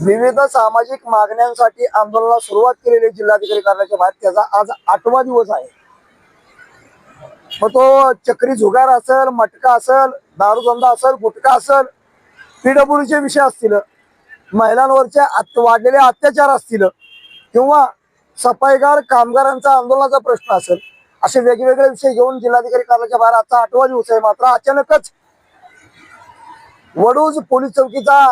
विविध सामाजिक मागण्यांसाठी आंदोलनाला सुरुवात केलेली जिल्हाधिकारी कार्यालयाच्या बाहेर त्याचा आज आठवा दिवस आहे. मग तो चक्री जुगार असेल मटका असेल दारूधंदा असेल गुटखा असेल पीडब्ल्यूचे विषय असतील महिलांवरचे वाढलेले अत्याचार असतील किंवा सफाईगार कामगारांचा आंदोलनाचा प्रश्न असेल असे वेगवेगळे विषय घेऊन जिल्हाधिकारी कार्यालयाच्या बाहेर आजचा आठवा दिवस आहे. मात्र अचानकच वडूज पोलीस चौकीचा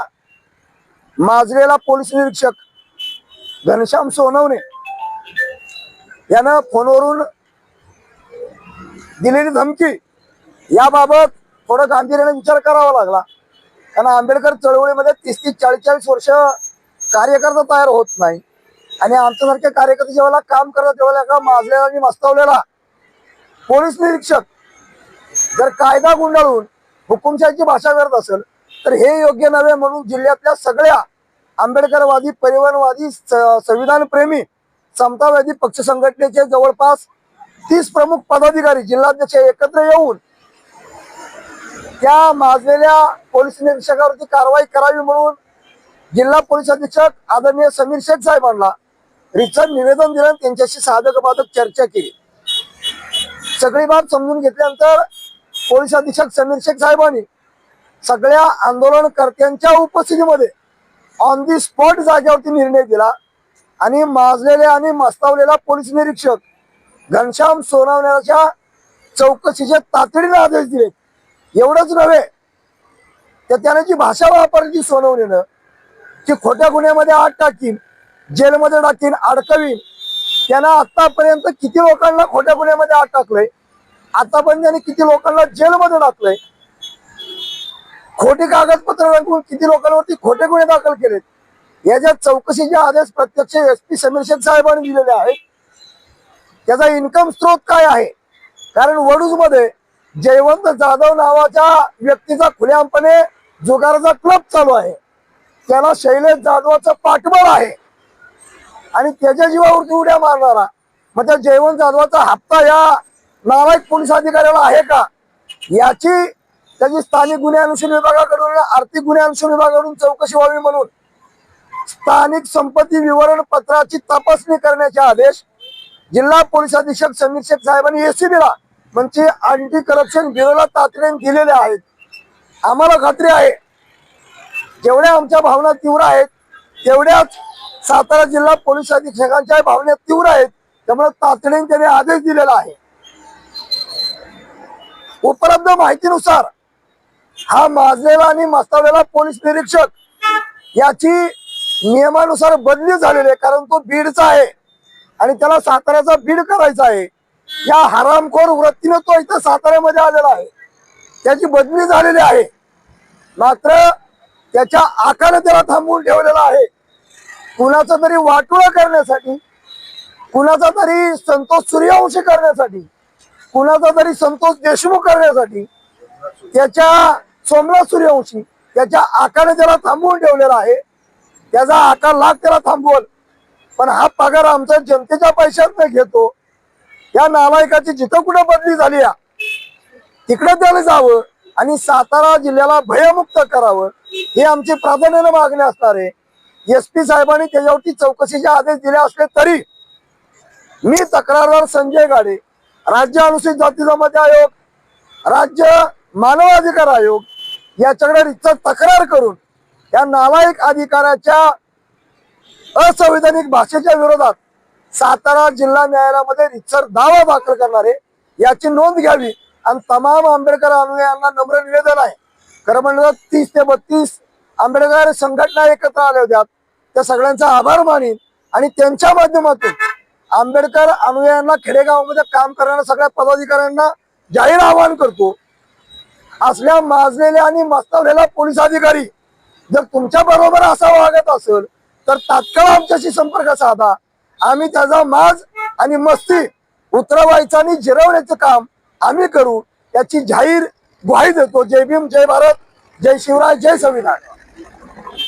माजलेला पोलीस निरीक्षक घनश्याम सोनवणे यानं फोनवरून दिलेली धमकी. याबाबत थोडं गांभीर्याने विचार करावा लागला. कारण आंबेडकर चळवळीमध्ये तीस तीस चाळीस चाळीस वर्ष कार्यकर्ता तयार होत नाही. आणि आमच्यासारखे कार्यकर्ते जेव्हा काम करतात तेव्हा एका माजलेला आणि मस्तावलेला पोलीस निरीक्षक जर कायदा गुंडाळून हुकुमशाहीची भाषा करत असेल तर हे योग्य नव्हे म्हणून जिल्ह्यातल्या सगळ्या आंबेडकरवादी परिवहनवादी संविधानप्रेमी समतावादी पक्ष संघटनेचे जवळपास तीस प्रमुख पदाधिकारी जिल्हाध्यक्ष एकत्र येऊन त्या माजलेल्या पोलीस निरीक्षकावरती कारवाई करावी म्हणून जिल्हा पोलीस अधीक्षक आदरणीय समीर शेख साहेबांना रिचर निवेदन दिलं त्यांच्याशी साधक बाधक चर्चा केली. सगळी बाब समजून घेतल्यानंतर पोलीस अधीक्षक समीर शेख साहेबांनी सगळ्या आंदोलनकर्त्यांच्या उपस्थितीमध्ये ऑन दी स्पॉट जागेवरती निर्णय दिला आणि माजलेले आणि मस्तावलेला पोलीस निरीक्षक घनश्याम सोनावण्याच्या चौकशीचे तातडीने आदेश दिले. एवढंच नव्हे तर त्याने जी भाषा वापरली सोनवणेनं की खोट्या गुन्ह्यामध्ये आत टाकीन जेलमध्ये टाकीन अडकवीन त्यांना आतापर्यंत किती लोकांना खोट्या गुन्ह्यामध्ये आत टाकलंय आतापर्यंत त्याने किती लोकांना जेलमध्ये टाकलंय खोटी कागदपत्र दाखवून किती लोकांवरती खोटे गुन्हे दाखल केलेत? याच्या चौकशीचे आदेश प्रत्यक्ष एस पी समीर शेख साहेबांनी दिलेले आहेत. त्याचा इन्कम स्रोत काय आहे? कारण वडूजमध्ये जयवंत जाधव नावाच्या व्यक्तीचा खुल्यापणे जुगाराचा क्लब चालू आहे. त्याला शैलेश जाधवाचा पाठबळ आहे. आणि त्याच्या जीवावरती उड्या मारणारा मग त्या जयवंत जाधवाचा हप्ता या नालायक पोलीस अधिकाऱ्याला आहे का? याची त्याची स्थानिक गुन्हे अन्वेषण विभागाकडून आर्थिक गुन्हे अन्वेषण विभागाकडून चौकशी व्हावी म्हणून स्थानिक संपत्ती विवरण पत्राची तपासणी करण्याचे आदेश जिल्हा पोलीस अधीक्षक समीर शेख साहेबांनी एसीबीला म्हणजे अँटी करप्शन ब्युरोला तातडीने दिलेले आहेत. आम्हाला खात्री आहे जेवढ्या आमच्या भावना तीव्र आहेत तेवढ्याच सातारा जिल्हा पोलीस अधीक्षकांच्या भावना तीव्र आहेत त्यामुळे तातडीने त्यांनी आदेश दिलेला आहे. उपलब्ध माहितीनुसार हा माजलेला आणि मस्तावलेला पोलीस निरीक्षक याची नियमानुसार बदली झालेली आहे कारण तो बीडचा आहे आणि त्याला साताऱ्याचा बीड करायचा आहे. या हरामखोर वृत्तीने तो इथं साताऱ्यामध्ये आलेला आहे. त्याची बदली झालेली आहे. मात्र त्याच्या आकाने त्याला थांबवून ठेवलेला आहे. कुणाचा तरी वाटोळा करण्यासाठी कुणाचा तरी संतोष सूर्यवंशी करण्यासाठी कुणाचा तरी संतोष देशमुख करण्यासाठी त्याच्या सोमनाथ सूर्यवंशी त्याच्या आकाने त्याला थांबवून ठेवलेला आहे. त्याचा आकार लाख त्याला थांबवल. पण हा पगार आमचा जनतेच्या पैशात घेतो. या नालायकाची जिथं कुठं बदली झाली या तिकडे त्याला जावं आणि सातारा जिल्ह्याला भयमुक्त करावं हे आमची प्राधान्यानं मागणी असणार आहे. एस पी साहेबांनी त्याच्यावरती चौकशीचे आदेश दिले असले तरी मी तक्रारदार संजय गाडे राज्य अनुसूचित जाती जमाती आयोग राज्य मानवाधिकार आयोग याच्याकडे रिक्त तक्रार करून या नालायक अधिकाऱ्याच्या असंवैधानिक भाषेच्या विरोधात सातारा जिल्हा न्यायालयामध्ये रितसर दावा दाखल करणारे याची नोंद घ्यावी आणि तमाम आंबेडकर अनुयायांना नम्र निवेदन आहे. खरं म्हणलं तीस ते बत्तीस आंबेडकर संघटना एकत्र आल्या होत्या. त्या सगळ्यांचा आभार मानीन आणि त्यांच्या माध्यमातून आंबेडकर अनुयायांना खेडेगावामध्ये काम करणाऱ्या सगळ्या पदाधिकाऱ्यांना जाहीर आवाहन करतो असल्या माजलेल्या आणि मस्तावलेला पोलीस अधिकारी जर तुमच्या बरोबर असा वागत असेल तर तात्काळ आमच्याशी संपर्क साधा. आम्ही त्याचा माज आणि मस्ती उतरवायचं आणि जिरवण्याचं काम आम्ही करू याची जाहीर ग्वाही देतो. जय भीम जय भारत जय शिवराज जय संविधान.